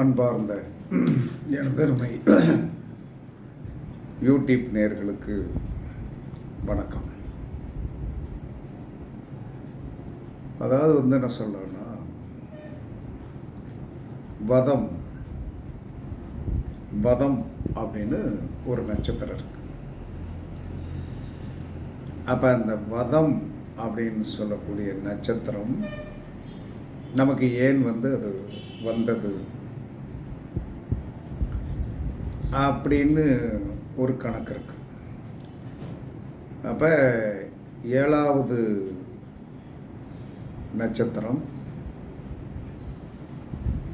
அன்பார்ந்த எனதருமை யூடியூப் நேர்களுக்கு வணக்கம். அதாவது வந்து என்ன சொல்லணும்னா வதம் வதம் அப்படின்னு ஒரு நட்சத்திரம் இருக்கு. அப்போ அந்த வதம் அப்படின்னு சொல்லக்கூடிய நட்சத்திரம் நமக்கு ஏன் வந்து அது வந்தது? அப்படின்னு ஒரு கணக்கு இருக்கு. அப்போ ஏழாவது நட்சத்திரம்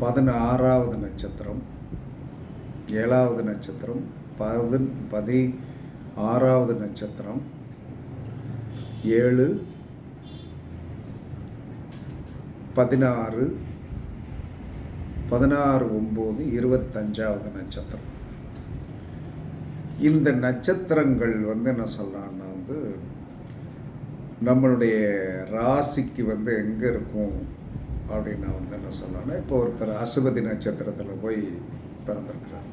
பதினாறாவது நட்சத்திரம் ஏழாவது நட்சத்திரம் பதி பதி ஆறாவது நட்சத்திரம் ஏழு பதினாறு பதினாறு ஒம்பது இருபத்தஞ்சாவது நட்சத்திரம். இந்த நட்சத்திரங்கள் வந்து என்ன சொல்கிறான்னா வந்து நம்மளுடைய ராசிக்கு வந்து எங்கே இருக்கும் அப்படின்னு நான் வந்து என்ன சொல்லணும்னா இப்போ ஒருத்தர் அசுபதி நட்சத்திரத்தில் போய் பிறந்திருக்கிறார்.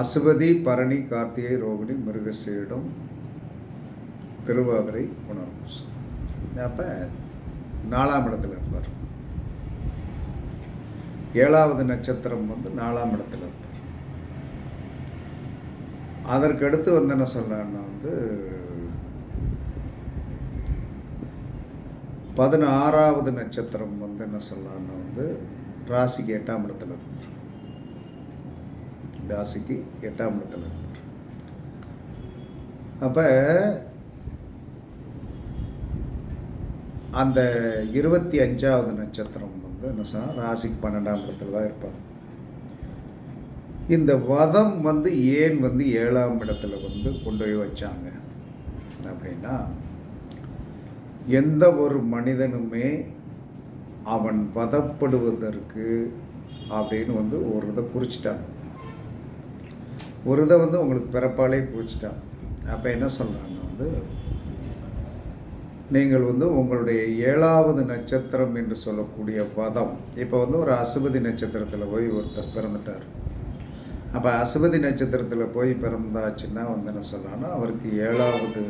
அசுபதி பரணி கார்த்திகை ரோகிணி மிருகசீடம் திருவாதிரை உணர்வு அப்போ நாலாம் இடத்துல இருப்பார். ஏழாவது நட்சத்திரம் வந்து நாலாம் இடத்துல இருப்பார். அதற்கு அடுத்து வந்து என்ன சொன்னேன்னா வந்து பதினாறாவது நட்சத்திரம் வந்து என்ன சொல்லலான்னா வந்து ராசிக்கு எட்டாம் இடத்துல இருப்பார். ராசிக்கு எட்டாம் இடத்துல இருப்பார். அப்போ அந்த இருபத்தி அஞ்சாவது நட்சத்திரம் வந்து என்ன சொன்னால் ராசிக்கு பன்னெண்டாம் இடத்துல தான் இருப்பாங்க இந்த வதம் வந்து ஏன் வந்து ஏழாம் இடத்துல வந்து கொண்டு போய் வச்சாங்க? அப்படின்னா எந்த ஒரு மனிதனுமே அவன் வதப்படுவதற்கு அப்படின்னு வந்து ஒரு இதை குறிச்சிட்டான். ஒரு இதை வந்து உங்களுக்கு பிறப்பாலே குறிச்சிட்டான். அப்போ என்ன சொல்கிறாங்க வந்து நீங்கள் வந்து உங்களுடைய ஏழாவது நட்சத்திரம் என்று சொல்லக்கூடிய வதம் இப்போ வந்து ஒரு அசுபதி நட்சத்திரத்தில் போய் ஒருத்தர் பிறந்துட்டார். அப்போ அசுபதி நட்சத்திரத்தில் போய் பிறந்தாச்சுன்னா வந்து என்ன சொல்லலாம்னா அவருக்கு ஏழாவது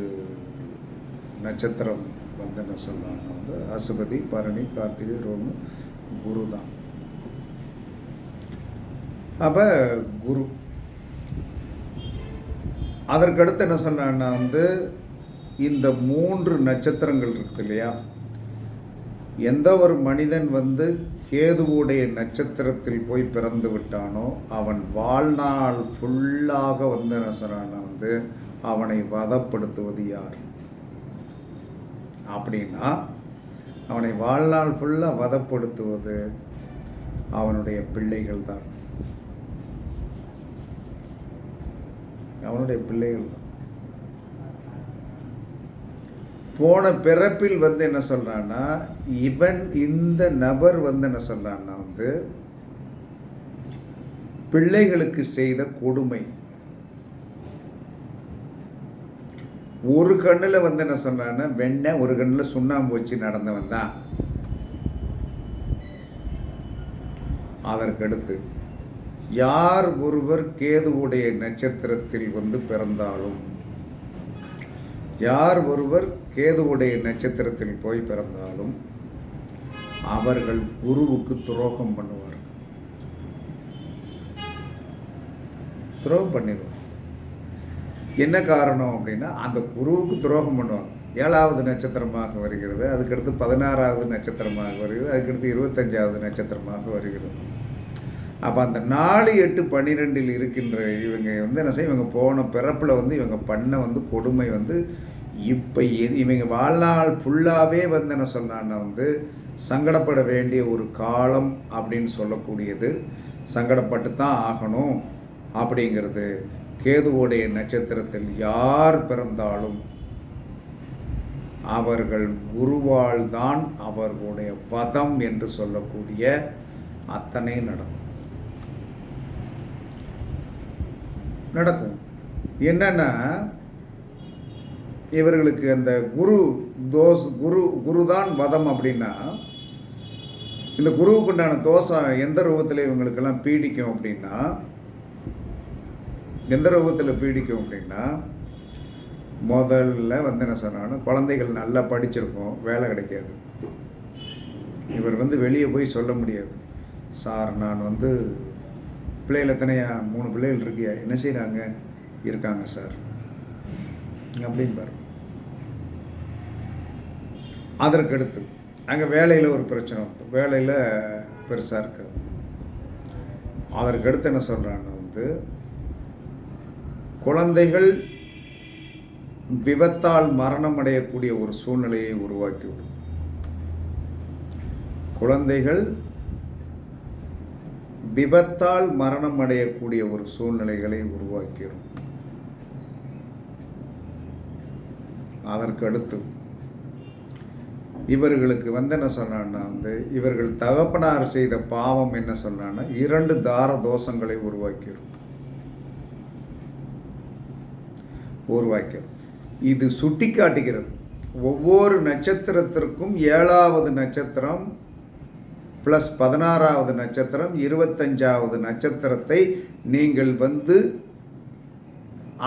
நட்சத்திரம் வந்து என்ன சொல்லலாம்னா வந்து அசுபதி பரணி கார்த்திகை ரோமு குரு தான். அப்போ குரு. அதற்கடுத்து என்ன சொன்னான்னா வந்து இந்த மூன்று நட்சத்திரங்கள் இருக்குது இல்லையா? எந்த ஒரு மனிதன் வந்து கேதுவுடைய நட்சத்திரத்தில் போய் பிறந்து விட்டானோ அவன் வாழ்நாள் ஃபுல்லாக வந்து என்ன சொல்கிறான்னா வந்து அவனை வதப்படுத்துவது யார்? அப்படின்னா அவனை வாழ்நாள் ஃபுல்லாக வதப்படுத்துவது அவனுடைய பிள்ளைகள் தான் அவனுடைய பிள்ளைகள் தான் போன பிறப்பில் வந்து என்ன சொல்கிறான்னா இவன் இந்த நபர் வந்து என்ன சொல்கிறான்னா வந்து பிள்ளைகளுக்கு செய்த கொடுமை. ஒரு கண்ணில் வந்து என்ன சொன்னான்னா வெண்ணெய் ஒரு கண்ணில் சுண்ணாம்பு வச்சு நடந்தவன் தான். அதற்கடுத்து யார் ஒருவர் கேதுவுடைய நட்சத்திரத்தில் வந்து பிறந்தாலும் யார் ஒருவர் கேதுவுடைய நட்சத்திரத்தில் போய் பிறந்தாலும் அவர்கள் குருவுக்கு துரோகம் பண்ணுவார் துரோகம் பண்ணிடுவார் என்ன காரணம் அப்படின்னா அந்த குருவுக்கு துரோகம் பண்ணுவாங்க. ஏழாவது நட்சத்திரமாக வருகிறது அதுக்கடுத்து பதினாறாவது நட்சத்திரமாக வருகிறது அதுக்கடுத்து இருபத்தஞ்சாவது நட்சத்திரமாக வருகிறது. அப்போ அந்த நாலு எட்டு பன்னிரெண்டில் இருக்கின்ற இவங்க வந்து என்ன செய்ய இவங்க போன பிறப்பில் வந்து இவங்க பண்ண வந்து கொடுமை வந்து இப்போ இவங்க வாழ்நாள் ஃபுல்லாகவே வந்து என்ன சொன்னான்னா வந்து சங்கடப்பட வேண்டிய ஒரு காலம் அப்படின்னு சொல்லக்கூடியது. சங்கடப்பட்டு தான் ஆகணும் அப்படிங்கிறது. கேதுவோடைய நட்சத்திரத்தில் யார் பிறந்தாலும் அவர்கள் குருவால் தான் அவர்களுடைய பதம் என்று சொல்லக்கூடிய அத்தனை நடக்கும். நடக்கும். என்னன்னா இவர்களுக்கு அந்த குரு தோஸ் குரு குருதான் வதம் அப்படின்னா இந்த குருவுக்குண்டான தோஷம் எந்த ரூபத்தில் இவங்களுக்கெல்லாம் பீடிக்கும் அப்படின்னா எந்த ரூபத்தில் பீடிக்கும் அப்படின்னா முதல்ல வந்து என்ன சொன்னாலும் குழந்தைகள் நல்லா படிச்சிருக்கோம் வேலை கிடைக்காது. இவர் வந்து வெளியே போய் சொல்ல முடியாது. சார் நான் வந்து பிள்ளைகள் எத்தனையா? மூணு பிள்ளைகள் இருக்கியா? என்ன செய்கிறாங்க இருக்காங்க சார். அப்படின்பார் அதற்கு அடுத்து அங்கே வேலையில் ஒரு பிரச்சனை வந்து வேலையில் பெருசாக இருக்காது. அதற்கு அடுத்து என்ன சொல்கிறான்னு வந்து குழந்தைகள் விபத்தால் மரணம் அடையக்கூடிய ஒரு சூழ்நிலையை உருவாக்கிவிடும் குழந்தைகள் விபத்தால் மரணம் அடையக்கூடிய ஒரு சூழ்நிலைகளை உருவாக்கிடும் அதற்கு அடுத்து இவர்களுக்கு வந்து என்ன சொன்னான்னா வந்து இவர்கள் தகப்பனார் செய்த பாவம் என்ன சொன்னான்னா இரண்டு தார தோஷங்களை உருவாக்கிடும் உருவாக்கிடும் இது சுட்டி காட்டுகிறது ஒவ்வொரு நட்சத்திரத்திற்கும் ஏழாவது நட்சத்திரம் ப்ளஸ் பதினாறாவது நட்சத்திரம் இருபத்தஞ்சாவது நட்சத்திரத்தை நீங்கள் வந்து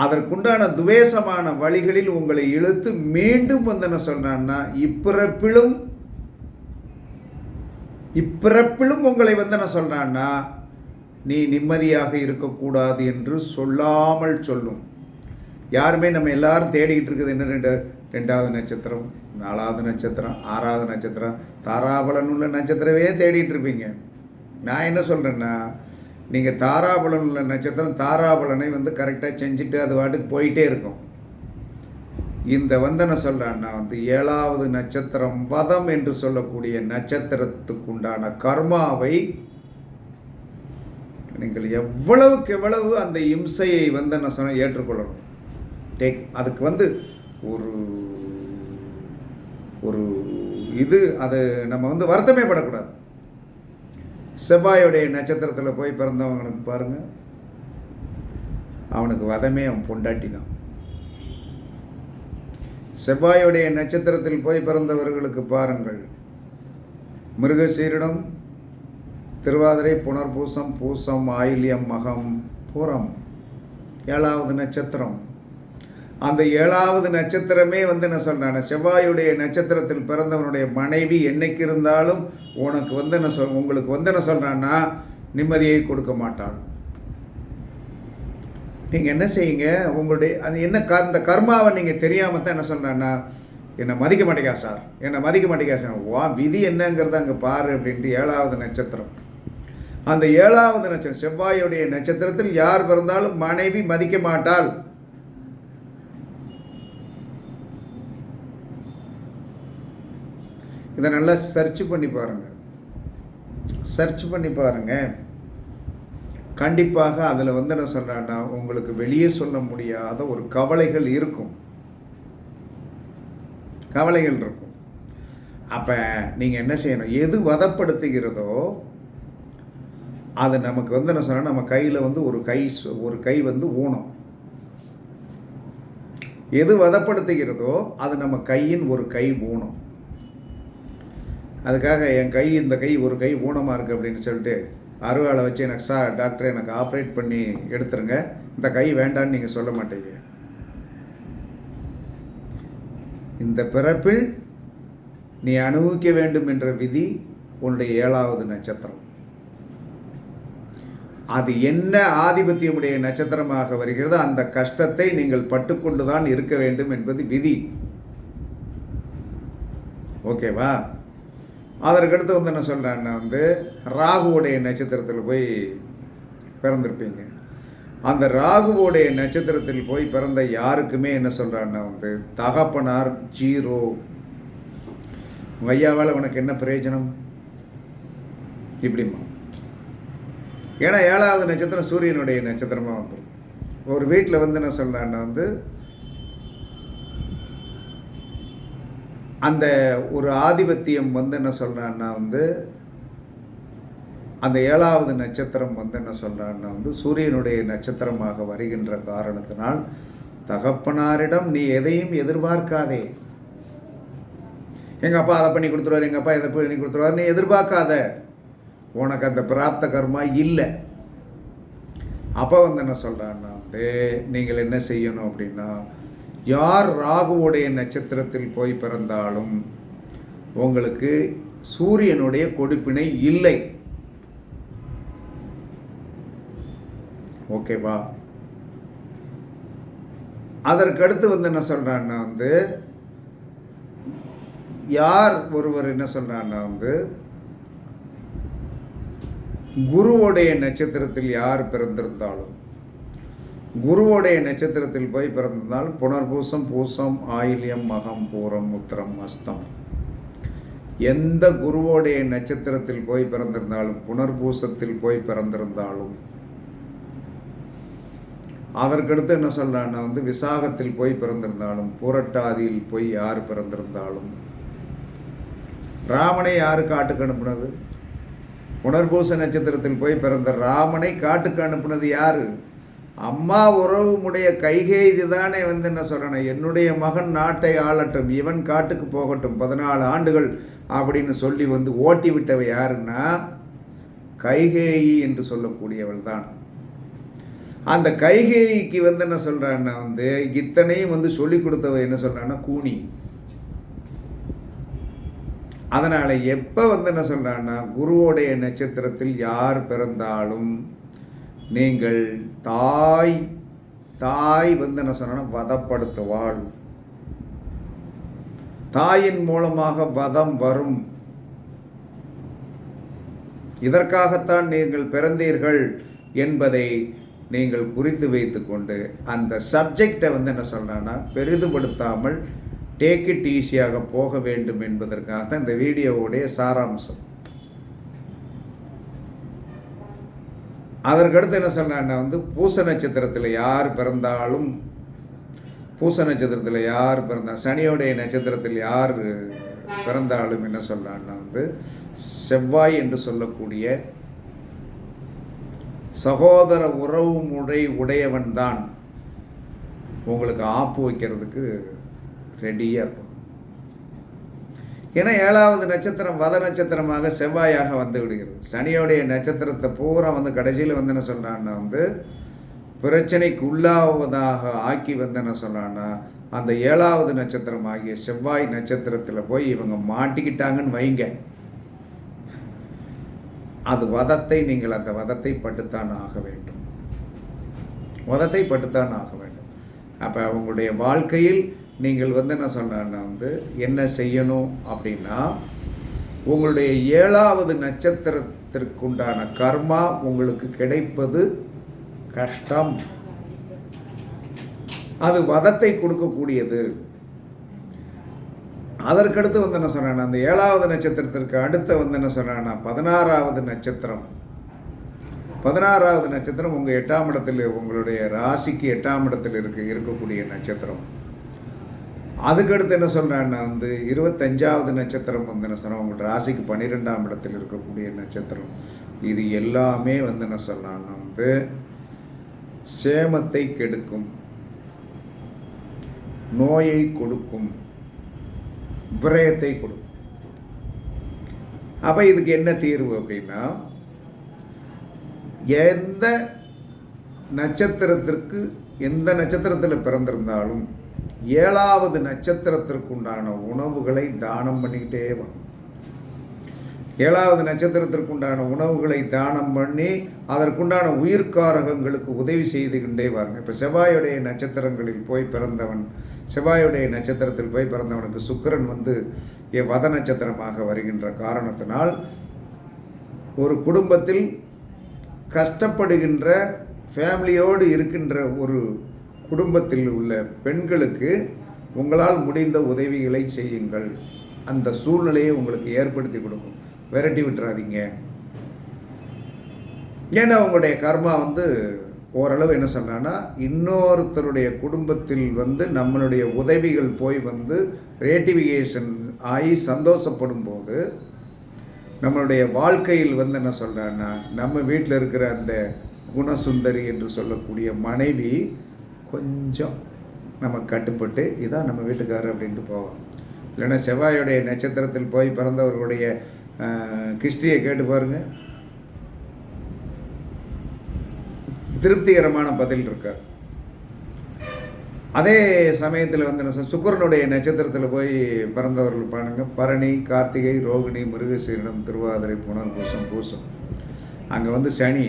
அதற்குண்டான துவேஷமான வழிகளில் உங்களை இழுத்து மீண்டும் வந்து என்ன சொன்னான்னா இப்பிறப்பிலும் இப்பிறப்பிலும் உங்களை வந்து என்ன சொல்கிறான்னா நீ நிம்மதியாக இருக்கக்கூடாது என்று சொல்லாமல் சொல்லும். யாருமே நம்ம எல்லாரும் தேடிக்கிட்டு இருக்குது என்ன ரெண்டு ரெண்டாவது நட்சத்திரம்? நாலாவது நட்சத்திரம் ஆறாவது நட்சத்திரம் தாராபலன் உள்ள நட்சத்திரமே தேடிட்டு இருப்பீங்க. நான் என்ன சொல்கிறேன்னா நீங்கள் தாராபலன் உள்ள நட்சத்திரம் தாராபலனை வந்து கரெக்டாக செஞ்சுட்டு அது வாட்டுக்கு போயிட்டே இருக்கும். இந்த வந்தன சொல்கிறேன்னா வந்து ஏழாவது நட்சத்திரம் வதம் என்று சொல்லக்கூடிய நட்சத்திரத்துக்குண்டான கர்மாவை நீங்கள் எவ்வளவுக்கு எவ்வளவு அந்த இம்சையை வந்து என்ன சொன்ன ஏற்றுக்கொள்ளணும். டேக் அதுக்கு வந்து ஒரு ஒரு இது அது நம்ம வந்து வருத்தமே படக்கூடாது. செவ்வாயுடைய நட்சத்திரத்தில் போய் பிறந்தவங்களுக்கு பாருங்கள் அவனுக்கு வதமே அவன் பொண்டாட்டி தான். செவ்வாயுடைய நட்சத்திரத்தில் போய் பிறந்தவர்களுக்கு பாருங்கள். மிருகசீரிடம் திருவாதிரை புனர்பூசம் பூசம் ஆயில்யம் மகம் பூரம் ஏழாவது நட்சத்திரம். அந்த ஏழாவது நட்சத்திரமே வந்து என்ன சொல்கிறான செவ்வாயுடைய நட்சத்திரத்தில் பிறந்தவனுடைய மனைவி என்னைக்கு இருந்தாலும் உனக்கு வந்து என்ன சொல் உங்களுக்கு வந்து என்ன சொல்கிறான்னா நிம்மதியை கொடுக்க மாட்டாள். நீங்கள் என்ன செய்யுங்க? உங்களுடைய அது என்ன க இந்த கர்மாவை நீங்கள் தெரியாமல் தான் என்ன சொல்கிறேன்னா என்னை மதிக்க மாட்டேங்கா சார். என்னை மதிக்க மாட்டேங்கா சார். வா விதி என்னங்கிறத அங்கே பாரு அப்படின்ட்டு ஏழாவது நட்சத்திரம். அந்த ஏழாவது நட்சத்திரம் செவ்வாயுடைய நட்சத்திரத்தில் யார் பிறந்தாலும் மனைவி மதிக்க மாட்டாள். இதை நல்லா சர்ச் பண்ணி பாருங்கள் சர்ச் பண்ணி பாருங்கள் கண்டிப்பாக அதில் வந்து என்ன சொல்கிறேன்னா உங்களுக்கு வெளியே சொல்ல முடியாத ஒரு கவலைகள் இருக்கும். கவலைகள் இருக்கும். அப்போ நீங்கள் என்ன செய்யணும்? எது வதப்படுத்துகிறதோ அது நமக்கு வந்து என்ன சொன்னால் நம்ம கையில் வந்து ஒரு கை ஒரு கை வந்து ஊனம் எது வதப்படுத்துகிறதோ அது நம்ம கையின் ஒரு கை ஊனம் அதுக்காக என் கை இந்த கை ஒரு கை ஊனமாக இருக்குது அப்படின்னு சொல்லிட்டு அருவாளை வச்சு எனக்கு சார் டாக்டர் எனக்கு ஆப்ரேட் பண்ணி எடுத்துருங்க. இந்த கை வேண்டான்னு நீங்கள் சொல்ல மாட்டீங்க. இந்த பிறப்பில் நீ அனுபவிக்க வேண்டும் என்ற விதி உன்னுடைய ஏழாவது நட்சத்திரம். அது என்ன ஆதிபத்தியமுடைய நட்சத்திரமாக வருகிறதோ அந்த கஷ்டத்தை நீங்கள் பட்டுக்கொண்டு தான் இருக்க வேண்டும் என்பது விதி. ஓகேவா? அதற்கடுத்து வந்து என்ன சொல்கிறேன்னா வந்து ராகுவோடைய நட்சத்திரத்தில் போய் பிறந்திருப்பீங்க. அந்த ராகுவோடைய நட்சத்திரத்தில் போய் பிறந்த யாருக்குமே என்ன சொல்கிறான்னா வந்து தகப்பனார் ஜீரோ. வையாவால் உனக்கு என்ன பிரயோஜனம்? இப்படிமா ஏன்னா ஏழாவது நட்சத்திரம் சூரியனுடைய நட்சத்திரமாக வந்துடும் ஒரு வீட்டில் வந்து என்ன சொல்கிறான்னா வந்து அந்த ஒரு ஆதிபத்தியம் வந்து என்ன சொல்கிறான்னா வந்து அந்த ஏழாவது நட்சத்திரம் வந்து என்ன சொல்கிறான்னா வந்து சூரியனுடைய நட்சத்திரமாக வருகின்ற காரணத்தினால் தகப்பனாரிடம் நீ எதையும் எதிர்பார்க்காதே. எங்கள் அப்பா அதை பண்ணி கொடுத்துருவார் எங்கள் அப்பா இதை பண்ணி கொடுத்துருவார் நீ எதிர்பார்க்காத. உனக்கு அந்த பிராப்த கர்மா இல்லை. அப்போ வந்து என்ன சொல்கிறான்னா வந்து நீங்கள் என்ன செய்யணும் அப்படின்னா யார் ராகுவுடைய நட்சத்திரத்தில் போய் பிறந்தாலும் உங்களுக்கு சூரியனுடைய கொடுப்பினை இல்லை. ஓகேவா? அதற்கடுத்து வந்து என்ன சொல்கிறான்னா வந்து யார் ஒருவர் என்ன சொல்கிறான்னா வந்து குருவுடைய நட்சத்திரத்தில் யார் பிறந்திருந்தாலும் குருவோடைய நட்சத்திரத்தில் போய் பிறந்ததால் புனர்பூசம் பூசம் ஆயில்யம் மகம் பூரம் உத்திரம் அஸ்தம். எந்த குருவோடைய நட்சத்திரத்தில் போய் பிறந்திருந்தாலும் புனர்பூசத்தில் போய் பிறந்திருந்தாலும் அதற்கடுத்து என்ன சொல்கிறான்னா வந்து விசாகத்தில் போய் பிறந்திருந்தாலும் பூரட்டாதியில் போய் யார் பிறந்திருந்தாலும் ராமனை யார் காட்டுக்கு அனுப்புனது? புனர்பூச நட்சத்திரத்தில் போய் பிறந்த ராமனை காட்டுக்கு அனுப்புனது யாரு? அம்மா உறவுமுடைய கைகேதி தானே வந்து என்ன சொல்கிறேன் என்னுடைய மகன் நாட்டை ஆளட்டும் இவன் காட்டுக்கு போகட்டும் பதினாலு ஆண்டுகள் அப்படின்னு சொல்லி வந்து ஓட்டி விட்டவை யாருன்னா? கைகேயி என்று சொல்லக்கூடியவள் தான். அந்த கைகேயிக்கு வந்து என்ன சொல்கிறான்னா வந்து இத்தனையும் வந்து சொல்லி கொடுத்தவ என்ன சொல்கிறான்னா கூனி. அதனால் எப்போ வந்து என்ன சொல்கிறான்னா குருவோடைய நட்சத்திரத்தில் யார் பிறந்தாலும் நீங்கள் தாய் தாய் வந்து என்ன சொன்னா வதப்படுத்துவாள். தாயின் மூலமாக வதம் வரும். இதற்காகத்தான் நீங்கள் பிறந்தீர்கள் என்பதை நீங்கள் குறித்து வைத்துக்கொண்டு அந்த சப்ஜெக்டை வந்து என்ன சொல்கிறேன்னா பெரிதுபடுத்தாமல் டேக் இட் ஈஸியாக போக வேண்டும் என்பதற்காக தான் இந்த வீடியோவுடைய சாராம்சம். அதற்கடுத்து என்ன சொன்னான்னா வந்து பூச நட்சத்திரத்தில் யார் பிறந்தாலும் பூச நட்சத்திரத்தில் யார் பிறந்தால் சனியோடைய நட்சத்திரத்தில் யார் பிறந்தாலும் என்ன சொல்கிறான்னா வந்து செவ்வாய் என்று சொல்லக்கூடிய சகோதர உறவு முறை உடையவன் தான் உங்களுக்கு ஆப்பு வைக்கிறதுக்கு ரெடியாக இருக்கும். ஏன்னா ஏழாவது நட்சத்திரம் வத நட்சத்திரமாக செவ்வாயாக வந்து விடுகிறது. சனியோடைய நட்சத்திரத்தை பூரா வந்து கடைசியில் வந்து என்ன சொல்கிறான்னா வந்து பிரச்சனைக்கு உள்ளாவதாக ஆக்கி வந்து என்ன சொல்கிறான்னா அந்த ஏழாவது நட்சத்திரம் ஆகிய செவ்வாய் நட்சத்திரத்தில் போய் இவங்க மாட்டிக்கிட்டாங்கன்னு வைங்க. அது வதத்தை நீங்கள் அந்த வதத்தை பட்டுத்தான் ஆக வேண்டும். வதத்தை பட்டுத்தான் ஆக வேண்டும். அப்போ அவங்களுடைய வாழ்க்கையில் நீங்கள் வந்து என்ன சொல்கிறேன்னா வந்து என்ன செய்யணும் அப்படின்னா உங்களுடைய ஏழாவது நட்சத்திரத்திற்குண்டான கர்மா உங்களுக்கு கிடைப்பது கஷ்டம். அது வதத்தை கொடுக்கக்கூடியது. அதற்கடுத்து வந்து என்ன சொன்னேன்னா அந்த ஏழாவது நட்சத்திரத்திற்கு அடுத்த வந்து என்ன சொன்னேன்னா பதினாறாவது நட்சத்திரம். பதினாறாவது நட்சத்திரம் உங்கள் எட்டாம் இடத்தில் உங்களுடைய ராசிக்கு எட்டாம் இடத்தில் இருக்க இருக்கக்கூடிய நட்சத்திரம். அதுக்கடுத்து என்ன சொல்கிறேன்னா வந்து இருபத்தஞ்சாவது நட்சத்திரம் வந்து என்ன சொன்னால் உங்கள் ராசிக்கு பன்னிரெண்டாம் இடத்தில் இருக்கக்கூடிய நட்சத்திரம். இது எல்லாமே வந்து என்ன சொல்லலாம்னா வந்து சேமத்தை கெடுக்கும் நோயை கொடுக்கும் விரயத்தை கொடுக்கும். அப்போ இதுக்கு என்ன தீர்வு அப்படின்னா எந்த நட்சத்திரத்திற்கு எந்த நட்சத்திரத்தில் பிறந்திருந்தாலும் ஏழாவது நட்சத்திரத்திற்குண்டான உணவுகளை தானம் பண்ணிக்கிட்டே வாங்க. ஏழாவது நட்சத்திரத்திற்குண்டான உணவுகளை தானம் பண்ணி அதற்குண்டான உயிர்காரகங்களுக்கு உதவி செய்துகின்றே வாருங்க. இப்போ செவ்வாயுடைய நட்சத்திரங்களில் போய் பிறந்தவன் செவ்வாயுடைய நட்சத்திரத்தில் போய் பிறந்தவனுக்கு சுக்கிரன் வந்து வத நட்சத்திரமாக வருகின்ற காரணத்தினால் ஒரு குடும்பத்தில் கஷ்டப்படுகின்ற ஃபேமிலியோடு இருக்கின்ற ஒரு குடும்பத்தில் உள்ள பெண்களுக்கு உங்களால் முடிந்த உதவிகளை செய்யுங்கள். அந்த சூழ்நிலையை உங்களுக்கு ஏற்படுத்தி கொடுக்கும். விரட்டி விட்டுறாதீங்க. ஏன்னா உங்களுடைய கர்மா வந்து ஓரளவு என்ன சொன்னான்னா இன்னொருத்தருடைய குடும்பத்தில் வந்து நம்மளுடைய உதவிகள் போய் வந்து ரேட்டிஃபிகேஷன் ஆகி சந்தோஷப்படும் போது நம்மளுடைய வாழ்க்கையில் வந்து என்ன சொல்கிறான்னா நம்ம வீட்டில் இருக்கிற அந்த குணசுந்தரி என்று சொல்லக்கூடிய மனைவி கொஞ்சம் நம்ம கட்டுப்பட்டு இதான் நம்ம வீட்டுக்காரர் அப்படின்ட்டு போவோம். இல்லைன்னா செவ்வாயுடைய நட்சத்திரத்தில் போய் பிறந்தவர்களுடைய கிஸ்டியை கேட்டு பாருங்கள் திருப்திகரமான பதில் இருக்கார். அதே சமயத்தில் வந்து என்ன சுக்கரனுடைய நட்சத்திரத்தில் போய் பிறந்தவர்கள் பாருங்கள் பரணி கார்த்திகை ரோகிணி மிருகசீரிடம் திருவாதிரை புனர்பூசம் பூசம். அங்கே வந்து சனி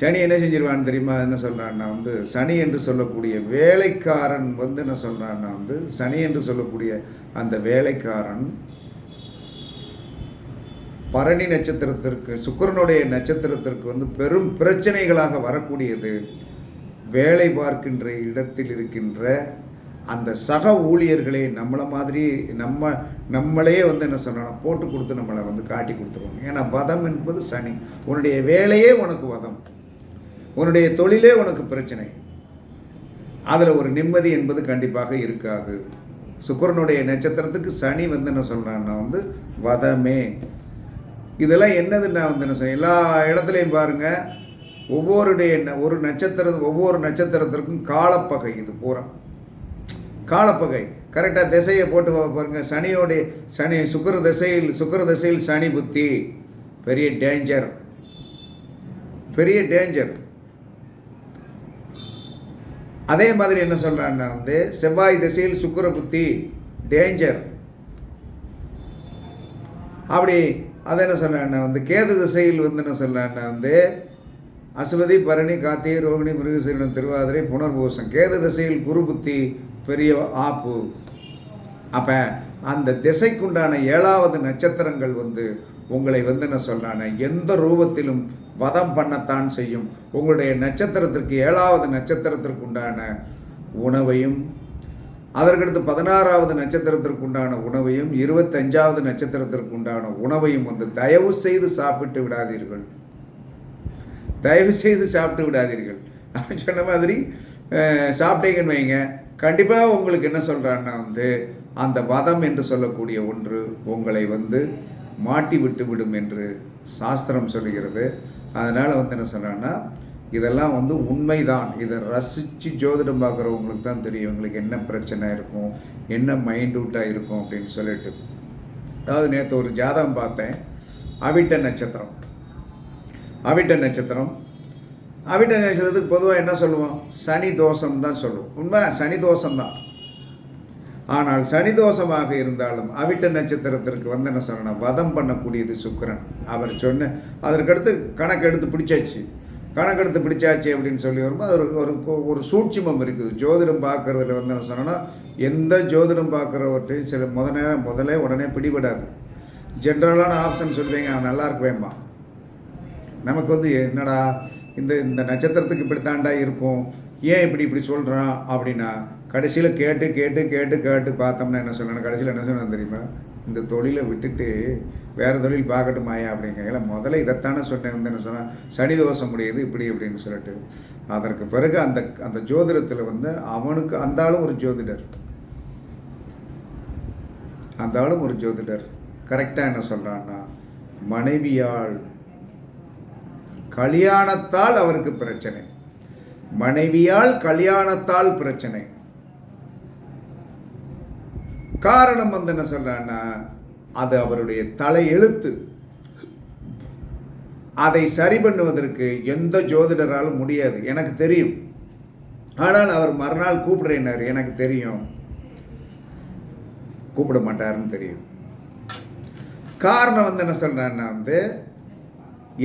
சனி என்ன செஞ்சிருவான்னு தெரியுமா? என்ன சொல்கிறான்னா வந்து சனி என்று சொல்லக்கூடிய வேலைக்காரன் வந்து என்ன சொல்கிறான்னா வந்து சனி என்று சொல்லக்கூடிய அந்த வேலைக்காரன் பரணி நட்சத்திரத்திற்கு சுக்கிரனுடைய நட்சத்திரத்திற்கு வந்து பெரும் பிரச்சனைகளாக வரக்கூடியது. வேலை பார்க்கின்ற இடத்தில் இருக்கின்ற அந்த சக ஊழியர்களே நம்மளை மாதிரி நம்ம நம்மளே வந்து என்ன சொல்லணும் போட்டு கொடுத்து நம்மளை வந்து காட்டி கொடுத்துருவாங்க. ஏன்னா வதம் என்பது சனி. உன்னுடைய வேலையே உனக்கு வதம். உன்னுடைய தொழிலே உனக்கு பிரச்சனை. அதில் ஒரு நிம்மதி என்பது கண்டிப்பாக இருக்காது. சுக்கரனுடைய நட்சத்திரத்துக்கு சனி வந்து என்ன சொல்கிறான்னா வந்து வதமே. இதெல்லாம் என்னதுன்னா வந்து என்ன சொல்ல எல்லா இடத்துலையும் பாருங்கள் ஒவ்வொருடைய ஒரு நட்சத்திர ஒவ்வொரு நட்சத்திரத்திற்கும் காலப்பகை இது பூரா. காலப்பகை. கரெக்டாக திசையை போட்டு பாருங்கள் சனியோடைய சனி சுக்கர திசையில் சுக்கிர திசையில் சனி புத்தி. பெரிய டேஞ்சர் பெரிய டேஞ்சர் அதே மாதிரி என்ன சொல்கிறான்னா வந்து செவ்வாய் திசையில் சுக்கிர புத்தி டேஞ்சர் அப்படி அதை என்ன சொல்கிறான்னா வந்து கேது திசையில் வந்து என்ன சொல்கிறான்னா வந்து அசுவதி பரணி கார்த்திகை ரோகிணி மிருகசீரன் திருவாதிரை புனர்பூசம். கேது திசையில் குரு புத்தி பெரிய ஆப்பு. அப்போ அந்த திசைக்குண்டான ஏழாவது நட்சத்திரங்கள் வந்து உங்களை வந்து என்ன சொல்கிறான எந்த ரூபத்திலும் வதம் பண்ணத்தான் செய்யும். உங்களுடைய நட்சத்திரத்திற்கு ஏழாவது நட்சத்திரத்திற்கு உண்டான உணவையும் அதற்கடுத்து பதினாறாவது நட்சத்திரத்திற்கு உண்டான உணவையும் இருபத்தஞ்சாவது நட்சத்திரத்திற்கு உண்டான உணவையும் வந்து தயவு செய்து சாப்பிட்டு விடாதீர்கள். தயவு செய்து சாப்பிட்டு விடாதீர்கள். அப்படின்னு சொன்ன மாதிரி சாப்பிட்டீங்கன்னு வைங்க. கண்டிப்பாக உங்களுக்கு என்ன சொல்கிறான்னா வந்து அந்த வதம் என்று சொல்லக்கூடிய ஒன்று உங்களை வந்து மாட்டி விட்டு விடும் என்று சாஸ்திரம் சொல்லுகிறது. அதனால் வந்து என்ன சொல்கிறான்னா இதெல்லாம் வந்து உண்மைதான். இதை ரசித்து ஜோதிடம் பார்க்குறவங்களுக்கு தான் தெரியும். உங்களுக்கு என்ன பிரச்சனை இருக்கும்? என்ன மைண்டூட்டாக இருக்கும் அப்படின்னு சொல்லிட்டு. அதாவது நேற்று ஒரு ஜாதகம் பார்த்தேன். அவிட்ட நட்சத்திரம். அவிட்ட நட்சத்திரம். அவிட்ட நட்சத்திரத்துக்கு பொதுவாக என்ன சொல்லுவோம்? சனி தோஷம் தான் சொல்லுவோம். உண்மை சனி தோஷம் தான் ஆனால் சனி தோஷமாக இருந்தாலும் அவிட்ட நட்சத்திரத்திற்கு வந்து என்ன சொல்லணும் வதம் பண்ணக்கூடியது சுக்கரன். அவர் சொன்ன அதற்கடுத்து கணக்கெடுத்து பிடிச்சாச்சு. கணக்கெடுத்து பிடிச்சாச்சு அப்படின்னு சொல்லி வரும்போது ஒரு ஒரு ஒரு சூட்சிமம் இருக்குது. ஜோதிடம் பார்க்குறதுல வந்து என்ன சொன்னோன்னா எந்த ஜோதிடம் பார்க்குறவற்றையும் சில முத நேரம் முதலே உடனே பிடிபடாது. ஜென்ரலான ஆப்ஷன் சொல்லுவீங்க அவன் நல்லா இருக்குவேம்மா. நமக்கு வந்து என்னடா இந்த இந்த நட்சத்திரத்துக்கு இப்படித்தாண்டா இருக்கும். ஏன் இப்படி இப்படி சொல்கிறான் அப்படின்னா கடைசியில் கேட்டு கேட்டு கேட்டு கேட்டு பார்த்தோம்னா என்ன சொல்லணும்? கடைசியில் என்ன சொல்லணும் தெரியுமா? இந்த தொழிலை விட்டுட்டு வேறு தொழில் பார்க்கட்டுமாயா அப்படிங்கையில் முதல்ல இதைத்தானே சொன்னேன். வந்து என்ன சனி தோஷம் முடியுது இப்படி அப்படின்னு சொல்லிட்டு. அதற்கு பிறகு அந்த அந்த ஜோதிடத்தில் வந்து அவனுக்கு அந்த ஆளும் ஒரு ஜோதிடர். அந்த ஆளும் ஒரு ஜோதிடர். கரெக்டாக என்ன சொல்கிறான்னா மனைவியால் கல்யாணத்தால் அவருக்கு பிரச்சனை. மனைவியால் கல்யாணத்தால் பிரச்சனை. காரணம் வந்து என்ன சொல்கிறான்னா அது அவருடைய தலையெழுத்து அதை சரி பண்ணுவதற்கு எந்த ஜோதிடராலும் முடியாது. எனக்கு தெரியும். ஆனால் அவர் மறுநாள் கூப்பிடுறேன்னாரு. எனக்கு தெரியும். கூப்பிட மாட்டாருன்னு தெரியும். காரணம் வந்து என்ன சொல்றான்னா வந்து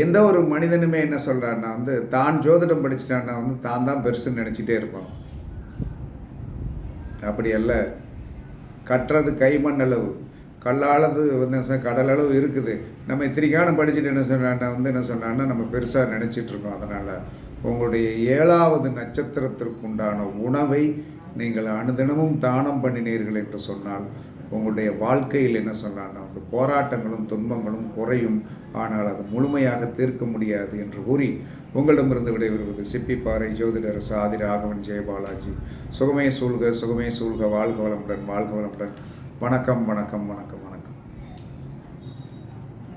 எந்த ஒரு மனிதனுமே என்ன சொல்கிறான்னா வந்து தான் ஜோதிடம் படிச்சிட்டான்னா வந்து தான் தான் பெருசுன்னு நினச்சிட்டே இருப்பான். அப்படி அல்ல. கட்டுறது கைமண் அளவு கல்லாளது வந்து என்ன சொல்ல, கடல் அளவு இருக்குது. நம்ம இத்திரிக்கான படிச்சுட்டு என்ன சொன்னா வந்து என்ன சொன்னான்னா நம்ம பெருசாக நினச்சிட்டு இருக்கோம். அதனால் உங்களுடைய ஏழாவது நட்சத்திரத்திற்குண்டான உணவை நீங்கள் அனுதினமும் தானம் பண்ணினீர்கள் என்று சொன்னால் உங்களுடைய வாழ்க்கையில் என்ன சொன்னால் நமது போராட்டங்களும் துன்பங்களும் குறையும். ஆனால் அது முழுமையாக தீர்க்க முடியாது என்று கூறி உங்களிடமிருந்து விடைபெறுவது சிப்பிப்பாறை ஜோதிடர் சாதி ராகவன் ஜெயபாலாஜி சுகமே சூழ்க சுகமே சூழ்க வாழ்க வளமுடன் வாழ்க வளமுடன். வணக்கம் வணக்கம் வணக்கம்.